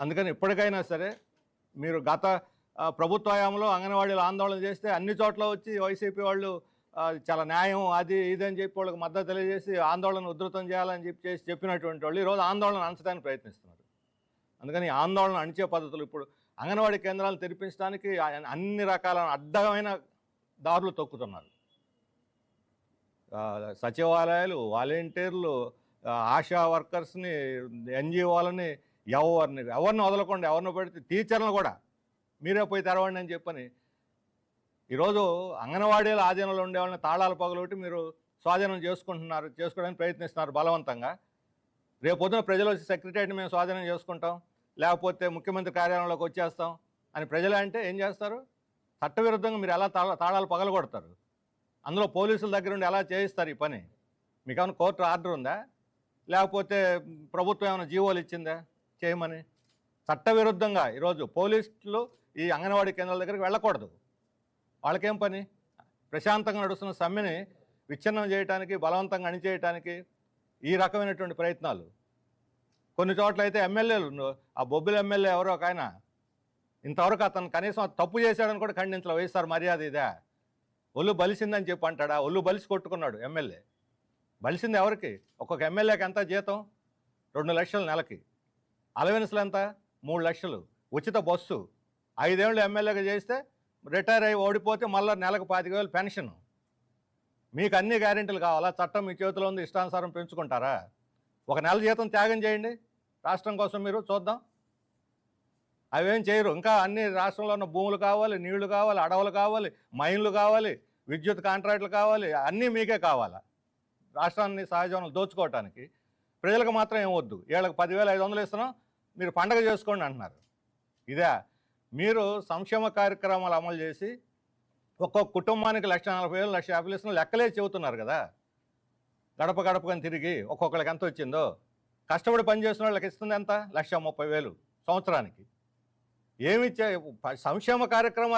అందుకని ఇప్పటికైనా సరే మీరు గత ప్రభుత్వ హయాంలో అంగన్వాడీలు ఆందోళన చేస్తే అన్ని చోట్ల వచ్చి వైసీపీ వాళ్ళు చాలా న్యాయం అది ఇది అని చెప్పి వాళ్ళకి మద్దతు తెలియజేసి ఆందోళన ఉధృతం చేయాలని చెప్పి చేసి చెప్పినటువంటి వాళ్ళు ఈరోజు ఆందోళన అణచడానికి ప్రయత్నిస్తున్నారు. అందుకని ఆందోళన అణిచే పద్ధతులు ఇప్పుడు అంగన్వాడీ కేంద్రాలు తెరిపించడానికి అన్ని రకాల అడ్డమైన దారులు తొక్కుతున్నారు. సచివాలయాలు వాలంటీర్లు ఆశా వర్కర్స్ని ఎన్జిఓలని ఎవరిని ఎవరిని వదలకుండా ఎవరిని పెడితే టీచర్లను కూడా. మీరే పోయి తెరవండి అని చెప్పని. ఈరోజు అంగన్వాడీల ఆధీనంలో ఉండే వాళ్ళని తాళాలు పగలొట్టి మీరు స్వాధీనం చేసుకుంటున్నారు చేసుకోవడానికి ప్రయత్నిస్తున్నారు బలవంతంగా. రేపు పొద్దున ప్రజలు వచ్చి సెక్రటరీని మేము స్వాధీనం చేసుకుంటాం లేకపోతే ముఖ్యమంత్రి కార్యాలయంలోకి వచ్చేస్తాం అని ప్రజలు అంటే ఏం చేస్తారు? చట్టవిరుద్ధంగా మీరు ఎలా తాళ తాళాలు పగలగొడతారు? అందులో పోలీసుల దగ్గర ఉండి ఎలా చేయిస్తారు ఈ పని? మీకు ఏమైనా కోర్టు ఆర్డర్ ఉందా? లేకపోతే ప్రభుత్వం ఏమైనా జీవోలు ఇచ్చిందా? చేయమని చట్టవిరుద్ధంగా ఈరోజు పోలీసులు ఈ అంగన్వాడీ కేంద్రాల దగ్గరికి వెళ్ళకూడదు. వాళ్ళకేం పని? ప్రశాంతంగా నడుస్తున్న సమ్మెని విచ్ఛిన్నం చేయడానికి బలవంతంగా అణిచేయటానికి ఈ రకమైనటువంటి ప్రయత్నాలు. కొన్ని చోట్ల అయితే ఎమ్మెల్యేలు ఆ బొబ్బిల ఎమ్మెల్యే ఎవరో ఒక ఆయన. ఇంతవరకు అతను కనీసం తప్పు చేశాడని కూడా ఖండించలే. వైఎస్ఆర్ మర్యాద ఇదే. ఒళ్ళు బలిసిందని చెప్పి అంటాడా? ఒళ్ళు బలిసి కొట్టుకున్నాడు ఎమ్మెల్యే. బలిసింది ఎవరికి? ఒక్కొక్క ఎమ్మెల్యేకి ఎంత జీతం? రెండు లక్షల నెలకి. అలవెన్స్లు ఎంత? మూడు లక్షలు. ఉచిత బస్సు. ఐదేళ్ళు ఎమ్మెల్యేగా చేస్తే రిటైర్ అయ్యి ఓడిపోతే మళ్ళీ నెలకు పాతిక వేలు పెన్షన్. మీకు అన్ని గ్యారెంటీలు కావాలా? చట్టం మీ చేతిలో ఉంది ఇష్టానుసారం పెంచుకుంటారా? ఒక నెల జీతం త్యాగం చేయండి. రాష్ట్రం కోసం మీరు చూద్దాం. అవేం చేయరు. ఇంకా అన్ని రాష్ట్రంలో ఉన్న భూములు కావాలి నీళ్ళు కావాలి అడవులు కావాలి మైన్లు కావాలి విద్యుత్ కాంట్రాక్టులు కావాలి అన్నీ మీకే కావాలా? రాష్ట్రాన్ని సహజ దోచుకోవటానికి ప్రజలకు మాత్రం ఏం వద్దు. వీళ్ళకి పదివేల ఐదు వందలు ఇస్తున్నాం. మీరు పండగ చేసుకోండి అంటున్నారు. ఇదే మీరు సంక్షేమ కార్యక్రమాలు అమలు చేసి ఒక్కొక్క కుటుంబానికి లక్ష నలభై వేలు లక్ష యాభై ఇస్తున్న లెక్కలే చెబుతున్నారు కదా. గడప గడపకని తిరిగి ఒక్కొక్కరికి ఎంత వచ్చిందో కష్టపడి పని వాళ్ళకి ఇస్తుంది ఎంత? లక్ష ముప్పై వేలు సంవత్సరానికి. ఏమిచ్చే సంక్షేమ కార్యక్రమాలు